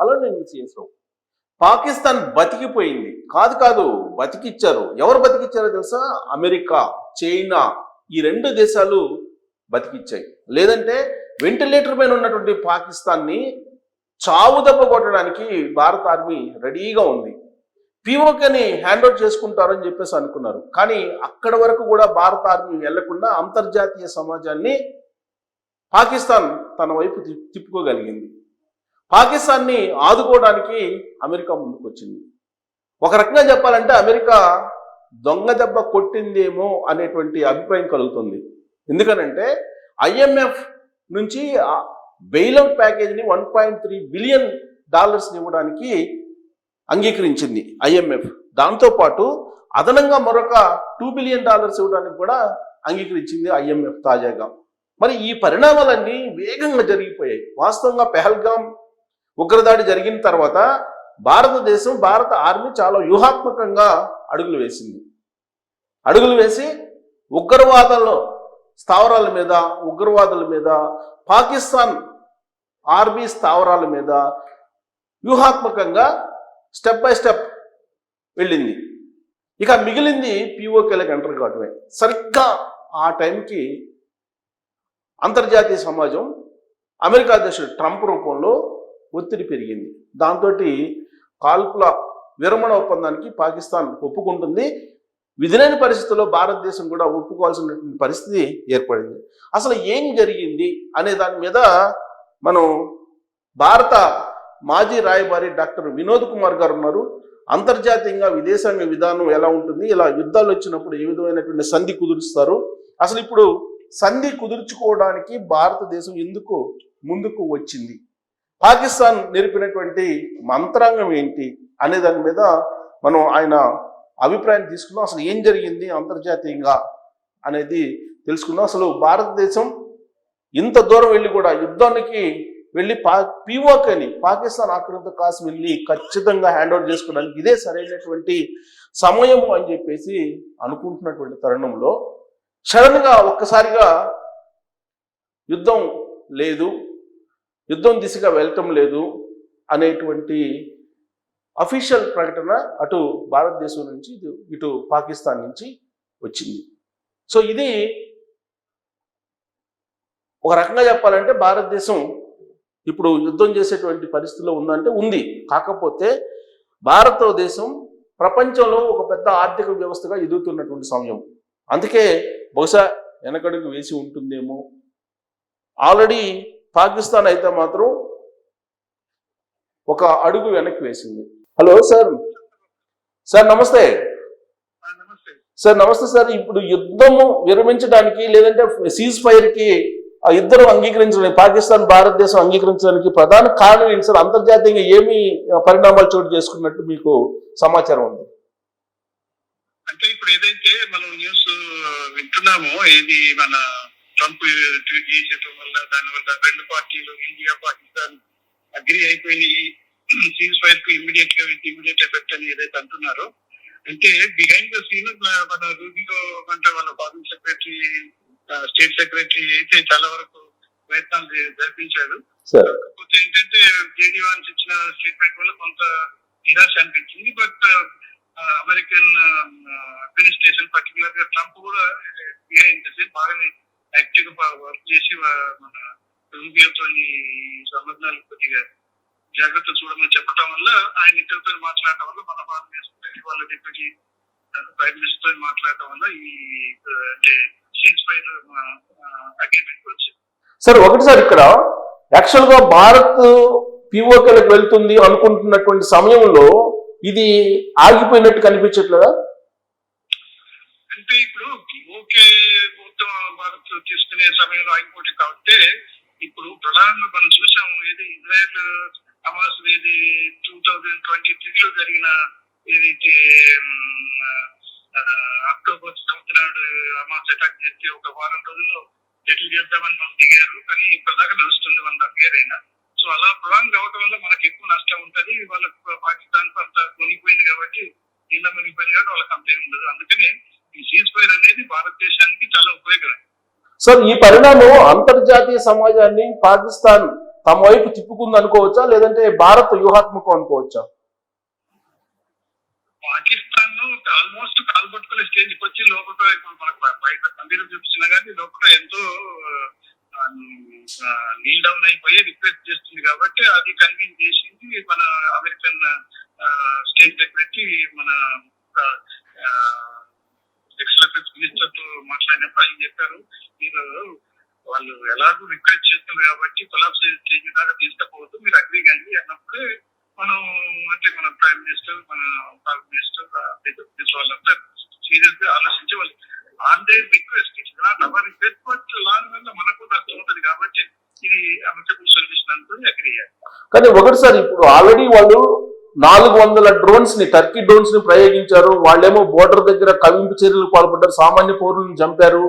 Hello నేను చేసావు పాకిస్తాన్ బతికిపోయింది. కాదు కాదు బతికిచ్చారు. ఎవరు బతికిచ్చారో తెలుసా? అమెరికా చైనా ఈ రెండు దేశాలు బతికిచ్చాయి. లేదంటే వెంటిలేటర్ పైన ఉన్నటువంటి పాకిస్తాన్ని చావు దెబ్బ కొట్టడానికి భారత ఆర్మీ రెడీగా ఉంది. పిఓకేని హ్యాండ్ అవుట్ చేసుకుంటారని చెప్పేసి అనుకున్నారు. కానీ అక్కడ వరకు కూడా భారత ఆర్మీ వెళ్ళకుండా అంతర్జాతీయ సమాజాన్ని పాకిస్తాన్ తన వైపు తిప్- తిప్పుకోగలిగింది. పాకిస్తాన్ని ఆదుకోవడానికి అమెరికా ముందుకు వచ్చింది ఒక రకంగా చెప్పాలంటే అమెరికా దొంగ దెబ్బ కొట్టిందేమో అనేటువంటి అభిప్రాయం కలుగుతుంది. ఎందుకనంటే ఐఎంఎఫ్ నుంచి బెయిలౌట్ ప్యాకేజ్ని వన్ పాయింట్ త్రీ బిలియన్ డాలర్స్ని ఇవ్వడానికి అంగీకరించింది ఐఎంఎఫ్. దాంతోపాటు అదనంగా మరొక టూ బిలియన్ డాలర్స్ ఇవ్వడానికి కూడా అంగీకరించింది ఐఎంఎఫ్ తాజాగా. మరి ఈ పరిణామాలన్నీ వేగంగా జరిగిపోయాయి. వాస్తవంగా పెహల్గాం ఉగ్రదాడి జరిగిన తర్వాత భారతదేశం భారత ఆర్మీ చాలా వ్యూహాత్మకంగా అడుగులు వేసింది. అడుగులు వేసి ఉగ్రవాదంలో స్థావరాల మీద ఉగ్రవాదుల మీద పాకిస్తాన్ ఆర్మీ స్థావరాల మీద వ్యూహాత్మకంగా స్టెప్ బై స్టెప్ వెళ్ళింది. ఇక మిగిలింది పిఓకేలకు ఎంటర్ కావటమే. సరిగ్గా ఆ టైంకి అంతర్జాతీయ సమాజం అమెరికా అధ్యక్షుడు ట్రంప్ రూపంలో ఒత్తిడి పెరిగింది. దాంతో కాల్పుల విరమణ ఒప్పందానికి పాకిస్తాన్ ఒప్పుకుంటుంది. విధులైన పరిస్థితుల్లో భారతదేశం కూడా ఒప్పుకోవాల్సినటువంటి పరిస్థితి ఏర్పడింది. అసలు ఏం జరిగింది అనే దాని మీద మనం భారత మాజీ రాయబారి డాక్టర్ వినోద్ కుమార్ గారు ఉన్నారు. అంతర్జాతీయంగా విదేశాంగ విధానం ఎలా ఉంటుంది ఇలా యుద్ధాలు వచ్చినప్పుడు ఏ విధమైనటువంటి సంధి కుదురుస్తారు అసలు ఇప్పుడు సంధి కుదుర్చుకోవడానికి భారతదేశం ఎందుకు ముందుకు వచ్చింది? పాకిస్తాన్ నేర్పినటువంటి మంత్రాంగం ఏంటి అనే దాని మీద మనం ఆయన అభిప్రాయం తీసుకున్నాం. అసలు ఏం జరిగింది అంతర్జాతీయంగా అనేది తెలుసుకున్నాం. అసలు భారతదేశం ఇంత దూరం వెళ్ళి కూడా యుద్ధానికి వెళ్ళి పా పీఓక్ అని పాకిస్తాన్ ఆక్రమిత కాశ్మీర్ని ఖచ్చితంగా హ్యాండ్ ఓవర్ చేసుకోవడానికి ఇదే సరైనటువంటి సమయం అని చెప్పేసి అనుకుంటున్నటువంటి తరుణంలో సడన్గా ఒక్కసారిగా యుద్ధం లేదు. యుద్ధం దిశగా వెళ్ళటం లేదు అనేటువంటి అఫీషియల్ ప్రకటన అటు భారతదేశం నుంచి ఇటు- ఇటు పాకిస్తాన్ నుంచి వచ్చింది. సో ఇది ఒక రకంగా చెప్పాలంటే భారతదేశం ఇప్పుడు యుద్ధం చేసేటువంటి పరిస్థితిలో ఉందంటే ఉంది. కాకపోతే భారతదేశం ప్రపంచంలో ఒక పెద్ద ఆర్థిక వ్యవస్థగా ఎదుగుతున్నటువంటి సమయం. అందుకే బహుశా వెనకడుగు వేసి ఉంటుందేమో. ఆల్రెడీ పాకిస్తాన్ అయితే మాత్రం ఒక అడుగు వెనక్కి వేసింది. Hello sir. సార్ నమస్తే. సార్ నమస్తే సార్. ఇప్పుడు యుద్ధము విరమించడానికి లేదంటే సీజ్ ఫైర్కి ఆ ఇద్దరు అంగీకరించడానికి పాకిస్తాన్ భారతదేశం అంగీకరించడానికి ప్రధాన కారణం ఏంటి సార్? అంతర్జాతీయంగా ఏమి పరిణామాలు చోటు చేసుకున్నట్టు మీకు సమాచారం ఉంది? అంటే ఇప్పుడు ఏదైతే మనం న్యూస్ వింటున్నామో ఇది మన ట్రంప్ ట్వీట్ చేసేయటం వల్ల దానివల్ల రెండు పార్టీలు ఇండియా పాకిస్తాన్ అగ్రి అయిపోయినాయి. సీజ్ ఫైర్కు ఇమీడియట్గా ఇమీడియట్ ఎఫెక్ట్ అని ఏదైతే అంటున్నారో అంటే బిహైండ్ ద సీన్ మన రూబీలో అంటే వాళ్ళ ఫారెన్ సెక్రటరీ స్టేట్ సెక్రటరీ అయితే చాలా వరకు ప్రయత్నాలు జరి- జరిపించాడు. కాకపోతే ఏంటంటే జేడీ వాన్స్ ఇచ్చిన స్టేట్మెంట్ వల్ల కొంత నిరాశ అనిపించింది. బట్ అమెరికన్ అడ్మినిస్ట్రేషన్ పర్టికులర్గా ట్రంప్ కూడా బిహైండ్ బాగానే యాక్టివ్గా వర్క్ చేసి మన రూబియోతో సంబంధాలు కొద్దిగా జాగ్రత్త చూడమని చెప్పడం వల్ల ఆయన ఇద్దరితో మాట్లాడటం వల్ల మన భారతదేశం వాళ్ళ డిప్యూటీ ప్రైమ్ మినిస్టర్తో మాట్లాడటం వల్ల ఈ అంటే సీజ్ ఫైర్ అగ్రిమెంట్ వచ్చింది. సార్ ఒకటి సార్ ఇక్కడ యాక్చువల్గా భారత్ పిఓకేలకు వెళ్తుంది అనుకుంటున్నటువంటి సమయంలో ఇది ఆగిపోయినట్టు కనిపించట్లేదా అంటే ఇప్పుడు ఓకే మొత్తం భారత్ తీసుకునే సమయంలో ఆగిపోతే కాబట్టి ఇప్పుడు ప్రధానంగా మనం చూసాము ఏది ఇజ్రాయెల్ హమాస్ ఏది టూ థౌజండ్ ట్వంటీ త్రీలో జరిగిన ఏదైతే అక్టోబర్ సంవత్సరాడు నాడు హమాస్ అటాక్ చేస్తే ఒక వారం రోజుల్లో సెటిల్ చేద్దామని మనం దిగారు. కానీ ఇప్పటిదాకా నడుస్తుంది వన్ హాఫ్ ఇయర్ అయినా. సో అలా ప్రొలాంగ్ అవటం వల్ల మనకి ఎక్కువ నష్టం ఉంటది. వాళ్ళకు పాకిస్తాన్ అంత మునిగిపోయింది కాబట్టి నీళ్ళ మునిగిపోయింది కాబట్టి వాళ్ళకి అంత ఏమి ఉండదు. అందుకని ఈ సీజ్ ఫైర్ అనేది భారతదేశానికి చాలా ఉపయోగకరం. సార్ ఈ పరిణామం అంతర్జాతీయ సమాజాన్ని పాకిస్తాన్ తమ వైపు తిప్పుకుంది అనుకోవచ్చా? లేదంటే భారత్ వ్యూహాత్మకం అనుకోవచ్చా? పాకిస్తాన్ ఆల్మోస్ట్ కాలు పట్టుకునే స్టేజ్కి వచ్చి లోపల మనకు బయట మందిరం చూపించినా కానీ లోపల ఎంతో నీల్ డౌన్ అయిపోయి రిక్వెస్ట్ చేస్తుంది కాబట్టి అది కన్విన్స్ చేసింది మన అమెరికన్ స్టేట్ సెక్రటరీ మన ఎక్స్ మినిస్టర్తో మాట్లాడినప్పుడు ఆయన చెప్పారు మీరు వాళ్ళు ఎలాగో రిక్వెస్ట్ చేస్తున్నారు కాబట్టి కొలాబ్స్ స్టేజ్ దాకా తీసుకపోవద్దు మీరు అగ్రీ కానీ అన్నప్పుడు మనం అంటే మన ప్రైమ్ మినిస్టర్ మన ప్రైమ్ మినిస్టర్ వాళ్ళంతా సీరియస్గా ఆలోచించి వాళ్ళు on their request it's not our request but long వల్ల మనకు అర్థం ఉంటుంది కాబట్టి ఇది అమెరికన్ సొల్యూషన్ అనుకుని అగ్రీ అయ్యారు కానీ ఒకటి సార్ ఇప్పుడు ఆల్రెడీ వాళ్ళు నాలుగు వందల డ్రోన్స్ని టర్కీ డ్రోన్స్ని ప్రయోగించారు. వాళ్ళేమో బోర్డర్ దగ్గర కవింపు చర్యలు పాల్పడ్డారు సామాన్య పౌరులను చంపారు.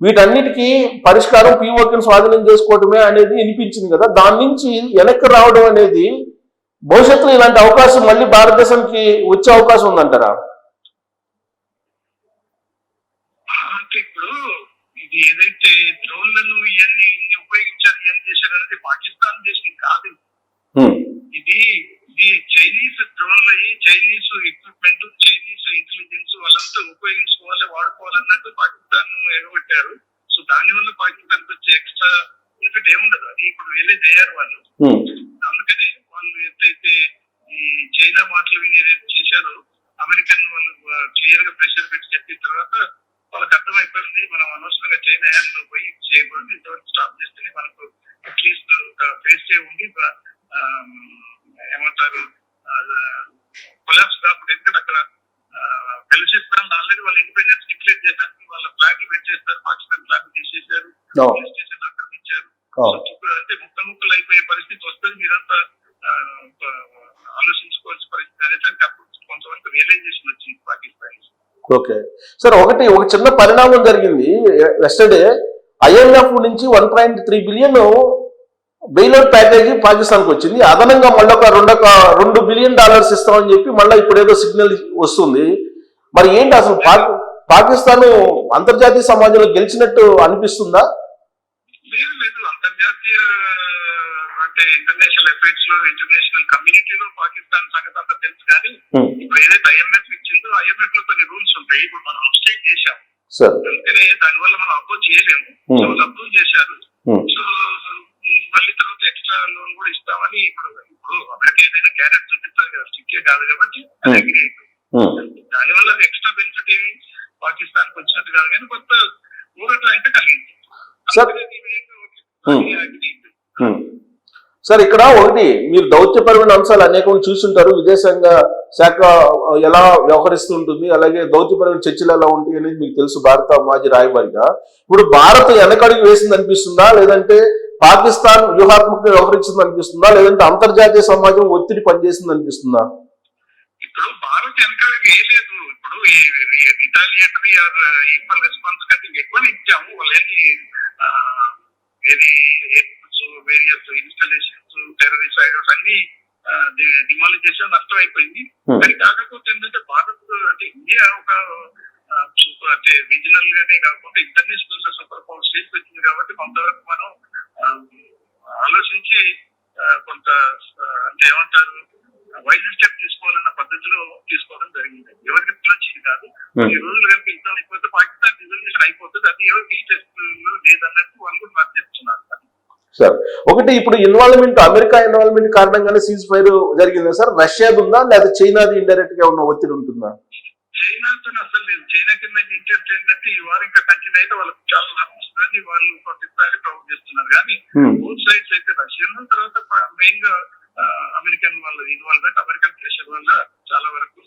వీటన్నిటికీ పరిష్కారం పీఓకిని స్వాధీనం చేసుకోవడమే అనేది వినిపించింది కదా. దాని నుంచి వెనక్కి రావడం అనేది భవిష్యత్తులో ఇలాంటి అవకాశం మళ్ళీ భారతదేశానికి వచ్చే అవకాశం ఉందంటారా? ఇప్పుడు ఇది ఏదైతే డ్రోన్లను ఇవన్నీ ఉపయోగించారు ఇవన్నీ చేశారు అనేది పాకిస్తాన్ దేశం కాదు. ఇది ఇది చైనీస్ డ్రోన్లు అయ్యి చైనీస్ ఎక్విప్మెంట్ చైనీస్ ఇంటెలిజెన్స్ వాళ్ళంతా ఉపయోగించుకోవాలి వాడుకోవాలన్నట్టు పాకిస్తాన్ ఎగబెట్టారు. సో దాని వల్ల పాకిస్తాన్ వచ్చే ఎక్స్ట్రా ఇఫెక్ట్ ఏముండదు. అది ఇప్పుడు రిలీజ్ అయ్యారు వాళ్ళు. అందుకనే వాళ్ళు ఎంతైతే ఈ చైనా మాటలు విని ఏదైతే చేశారో అమెరికన్ వాళ్ళు క్లియర్గా ప్రెషర్ పెట్టి చెప్పిన తర్వాత వాళ్ళకి అర్థమైపోయింది మనం అనవసరంగా చైనా హ్యాండ్లో పోయి చేయకూడదు ఇంతవరకు స్టాప్ చేస్తేనే మనకు అట్లీస్ట్ ఒక ఫేస్ ఉండి ఏమంటారు? కొలాప్స్ కాకుండా ఎందుకంటే అక్కడ బెలిచిస్తాన్ ఆల్రెడీ వాళ్ళు ఇండిపెండెన్స్ డిక్లేర్ చేశారు. వాళ్ళ ఫ్లాగ్ పెట్టేస్తారు పాకిస్తాన్ ఫ్లాగ్ తీసేశారు. స్టేషన్ ఆక్రమించారు. అంటే ముక్క ముక్కలు అయిపోయే పరిస్థితి వస్తుంది. మీరంతా ఆలోచించుకోవాల్సిన పరిస్థితి అనేసరికి అప్పుడు కొంతవరకు రియలైజేషన్ వచ్చింది పాకిస్తాన్ ఓకే. సార్ ఒకటి ఒక చిన్న పరిణామం జరిగింది. ఎస్టర్డే ఐఎంఎఫ్ నుంచి one point three billion bailout package పాకిస్తాన్కి వచ్చింది. అదనంగా మళ్ళీ ఒక రెండు బిలియన్ డాలర్స్ ఇస్తామని చెప్పి మళ్ళీ ఇప్పుడు ఏదో సిగ్నల్ వస్తుంది. మరి ఏంటి అసలు పాక్ పాకిస్తాన్ అంతర్జాతీయ సమాజంలో గెలిచినట్టు అనిపిస్తుందా? లేదు లేదు. అంతర్జాతీయ అంటే ఇంటర్నేషనల్ అఫైర్స్లో ఇంటర్నేషనల్ కమ్యూనిటీలో పాకిస్తాన్ సంగతి అంతా తెలుసు కానీ. ఇప్పుడు ఏదైతే ఐఎంఎఫ్ ఇచ్చిందో ఐఎంఎఫ్లో కొన్ని రూల్స్ ఉంటాయి. ఇప్పుడు మనం అబ్స్టేట్ చేశాం. అందుకనే దానివల్ల మనం అప్రోచ్ చేయలేము. అప్రూవ్ చేశారు. సో మళ్ళీ తర్వాత ఎక్స్ట్రా లోన్ కూడా ఇస్తామని ఇప్పుడు ఇప్పుడు అమెరికా ఏదైనా క్యారెట్ చూపిస్తారు కదా స్టిక్కే కాదు కాబట్టి Hmm. హ్మ్. దానివల్ల ఎక్స్ట్రా బెనిఫిట్ ఏమి? పాకిస్తాన్కి వచ్చినట్టు కాదు కానీ కొత్త ఊరట అయితే కలిగింది. సార్. Hmm. సార్ ఇక్కడ ఒకటి మీరు దౌత్యపరమైన అంశాలు అనేకం చూస్తుంటారు విదేశాంగ శాఖ ఎలా వ్యవహరిస్తుంటుంది అలాగే దౌత్యపరమైన చర్చలు ఎలా ఉంటాయి అనేది మీకు తెలుసు భారత మాజీ రాయబారిగా. ఇప్పుడు భారత్ వెనకడుగు వేసింది అనిపిస్తుందా? లేదంటే పాకిస్తాన్ వ్యూహాత్మకంగా వ్యవహరించింది అనిపిస్తుందా? లేదంటే అంతర్జాతీయ సమాజం ఒత్తిడి పనిచేసింది అనిపిస్తుందా? ఇప్పుడు భారత్ వెనకాలకి ఏ లేదు. ఇప్పుడు ఈ రిటాలియేటరీ ఆర్ ఈక్వల్ రెస్పాన్స్ కంటే ఎక్కువ ఇచ్చాము. వాళ్ళని ఏది వేరియస్ ఇన్స్టాలేషన్స్ టెర్రరిస్ట్ ఐడల్స్ అన్ని డిమాలిష్ చేసి నష్టం అయిపోయింది. Hmm. కానీ కాకపోతే ఏంటంటే భారత్ అంటే ఇండియా ఒక సూపర్ అంటే రీజనల్ గానే కాకుండా ఇంటర్నేషనల్గా సూపర్ పవర్ స్టేజ్ వచ్చింది కాబట్టి కొంతవరకు మనం ఆలోచించి కొంత అంటే ఏమంటారు వైద్య స్టెప్ తీసుకోవాలన్న పద్ధతిలో తీసుకోవడం జరిగింది. ఎవరికి పిలిచింది కాదు. ఈ రోజులు కనుక యుద్ధం అయిపోతే పాకిస్తాన్ రిజల్యూషన్ అయిపోతుంది. అది ఎవరికి స్టెప్ లేదన్నట్టు వాళ్ళు కూడా నాకు చెప్తున్నారు. సార్ ఒకటి ఇప్పుడు ఇన్వాల్వ్మెంట్ అమెరికా ఇన్వాల్వ్మెంట్ కారణంగానే సీజ్ ఫైర్ జరిగిందా సార్? రష్యాది ఉందా? లేదా చైనాది ఇండైరెక్ట్గా ఉన్న ఒత్తిడి ఉంటుందా? చైనాతో అసలు లేదు చైనా కింద ఇంట్రెస్ట్ ఏంటంటే ఈ వారం ఇంకా కంటిన్యూ అయితే వాళ్ళకి చాలా లాభం వస్తుందని వాళ్ళు ప్రతిసారి ప్రౌడ్ చేస్తున్నారు. కానీ. బోత్ సైడ్స్ అయితే రష్యన్ తర్వాత మెయిన్గా అమెరికన్ వాళ్ళ ఇన్వాల్వ్మెంట్ అమెరికన్ ప్రెషర్ వల్ల చాలా వరకు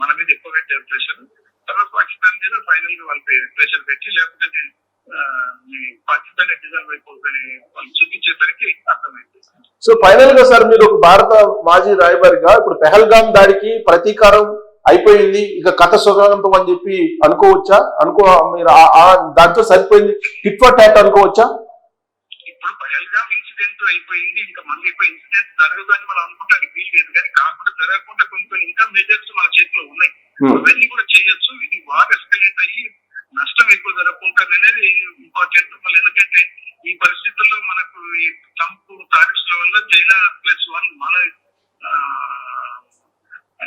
మన మీద ఎక్కువ పెట్టారు ప్రెషర్ తర్వాత పాకిస్తాన్ మీద ఫైనల్గా వాళ్ళు ప్రెషర్ పెట్టి లేకపోతే పాకిస్తాన్ డిజైన్ అయిపోతుందని వాళ్ళు చూపించేసరికి అర్థమైంది. సో ఫైనల్గా సార్ మీరు ఒక భారత మాజీ రాయబారిగా ఇప్పుడు పెహల్గాం దాడికి ప్రతీకారం అయిపోయింది. ఇక కథ సుఖాంతం అని చెప్పి అనుకోవచ్చా? అనుకో మీరు దాంతో సరిపోయింది. హిట్ ఫర్ టాట్ అనుకోవచ్చా? ఇప్పుడు పహల్గామ్ ఇన్సిడెంట్ అయిపోయింది. ఇంకా మళ్ళీ ఇప్పుడు ఇన్సిడెంట్ జరగదు అని మనం అనుకుంటానికి కానీ కాకుండా జరగకుండా కొన్ని కొన్ని ఇంకా మెజర్స్ మన చేతిలో ఉన్నాయి. Hmm. అవన్నీ కూడా చేయొచ్చు. ఇది బాగా ఎస్కలేట్ అయ్యి నష్టం ఎక్కువ జరగకుంటుంది అనేది ఇంపార్టెంట్ మళ్ళీ ఎందుకంటే ఈ పరిస్థితుల్లో మనకు ఈ ట్రంప్ టారిఫ్స్ వల్ల చైనా ప్లస్ వన్ మన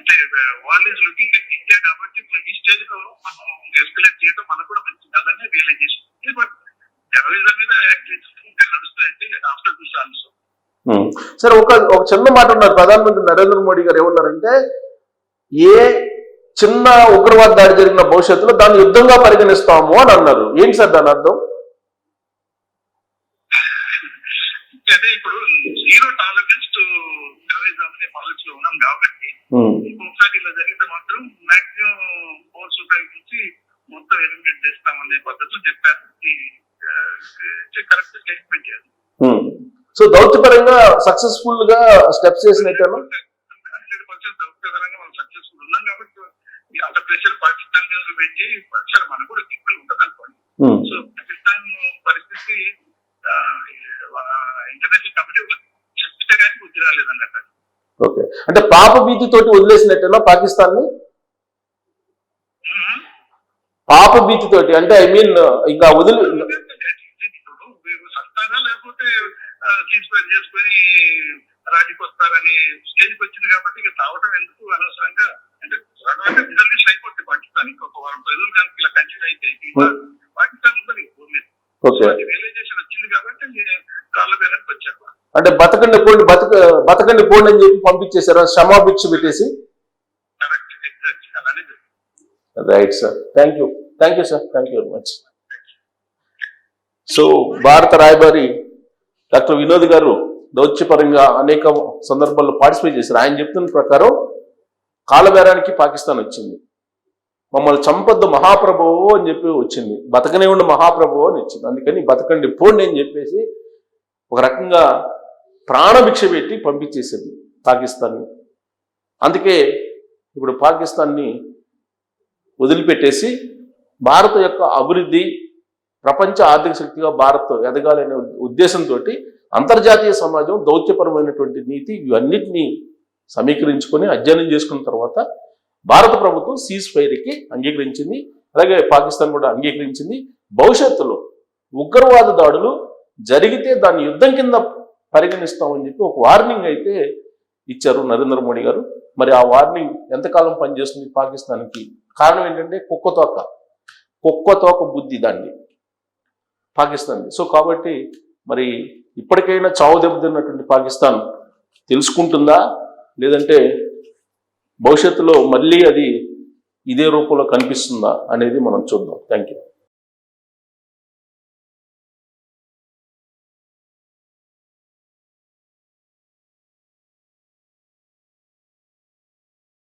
అంటే uh, వాళ్ళు ఈజ్ లుకింగ్ ఎట్ ఇండియా కాబట్టి ఈ స్టేజ్లో మనం ఎస్కలేట్ చేయడం మనకు కూడా మంచి కాదని రియలైజేషన్ బట్ టెర్రరిజం మీద యాక్ట్ నడుస్తాయంటే ఆఫ్టర్ దిస్ ఆల్సో సరే ఒక ఒక చిన్న మాట ఉన్నారు. ప్రధానమంత్రి నరేంద్ర మోడీ గారు ఏమన్నారంటే ఏ చిన్న ఉగ్రవాద దాడి జరిగిన భవిష్యత్తులో దాన్ని యుద్ధంగా పరిగణిస్తాము అని అన్నారు. ఏంటి సార్ దాని అర్థం అదే ఇప్పుడు జీరో టాలరెన్స్ టు టెర్రరిజం అనే పాలసీలో ఉన్నాం కాబట్టి ఉమ్. ఇంకొకసారి ఇలా జరిగితే మాత్రం మాక్సిమం ఫోర్స్ ఉపయోగించి మొత్తం ఎలిమినేట్ చేస్తామనే పద్ధతులు చెప్పారు. కరెక్ట్ స్టేట్మెంట్ చేయాలి. సో దౌత్యపరంగా సక్సెస్ఫుల్గా స్టెప్స్ చేసినట్టేనా? హండ్రెడ్ పర్సెంట్ దౌత్యపరంగా మనం సక్సెస్ఫుల్ ఉన్నాం కాబట్టి ఈ అంత ప్రెషర్ పాకిస్తాన్ మీద పెట్టి ప్రెషర్ మనకు కూడా ఈక్వల్ ఉంటుంది అనుకోండి ఉమ్. సో పాకిస్తాన్ పరిస్థితి ఇంటర్నేషనల్ కమిటీ చెప్తే కానీ బుద్ధి రాలేదన్నట్టు. ఓకే అంటే పాప భీతి తోటి వదిలేసినట్టేనా పాకిస్తాన్ని. పాప భీతి తోటి అంటే ఐ మీన్ ఇంకా వదిలి లేకపోతే సీజ్ చేసుకొని రాజీకి వస్తారని స్టేజ్కి వచ్చింది కాబట్టి ఇక తావటం ఎందుకు అనవసరంగా అంటే రిజల్యూషన్ అయిపోతుంది పాకిస్తాన్ ఇంకొక వారం రోజులు కనుక ఇలా కంటిన్యూ అయితే పాకిస్తాన్ ఉండదు. ఓకే రియలైజేషన్ వచ్చింది కాబట్టి నేను కాళ్ళ పేరెంట్కి వచ్చాను అంటే బతకండి పోండి బతక బతకండి పోండి అని చెప్పి పంపించేశారు. క్షమాభిక్ష పెట్టేసి. Right sir thank you thank you sir thank you very much so భారత రాయబారి డాక్టర్ వినోద్ గారు దౌత్యపరంగా అనేక సందర్భాల్లో పార్టిసిపేట్ చేశారు. ఆయన చెప్తున్న ప్రకారం కాలబేరానికి పాకిస్తాన్ వచ్చింది. మమ్మల్ని చంపొద్దు మహాప్రభువు అని చెప్పి వచ్చింది. బతకనే ఉండి మహాప్రభువు అని వచ్చింది. అందుకని బతకండి పోండి అని చెప్పేసి ఒక రకంగా ప్రాణభిక్ష పెట్టి పంపించేసింది పాకిస్తాన్ని. అందుకే ఇప్పుడు పాకిస్తాన్ని వదిలిపెట్టేసి భారత యొక్క అభివృద్ధి ప్రపంచ ఆర్థిక శక్తిగా భారత్ ఎదగాలనే ఉద్దేశంతో అంతర్జాతీయ సమాజం దౌత్యపరమైనటువంటి నీతి ఇవన్నిటినీ సమీకరించుకొని అధ్యయనం చేసుకున్న తర్వాత భారత ప్రభుత్వం సీజ్ ఫైర్కి అంగీకరించింది. అలాగే పాకిస్తాన్ కూడా అంగీకరించింది. భవిష్యత్తులో ఉగ్రవాద దాడులు జరిగితే దాన్ని యుద్ధం కింద పరిగణిస్తామని చెప్పి ఒక వార్నింగ్ అయితే ఇచ్చారు నరేంద్ర మోడీ గారు. మరి ఆ వార్నింగ్ ఎంతకాలం పనిచేస్తుంది పాకిస్తాన్కి? కారణం ఏంటంటే కుక్క తోక. కుక్క తోక బుద్ధి దాన్ని. పాకిస్తాన్ది. సో కాబట్టి మరి ఇప్పటికైనా చావు దెబ్బతిన్నటువంటి పాకిస్తాన్ తెలుసుకుంటుందా? లేదంటే భవిష్యత్తులో మళ్ళీ అది ఇదే రూపంలో కనిపిస్తుందా అనేది మనం చూద్దాం. Thank you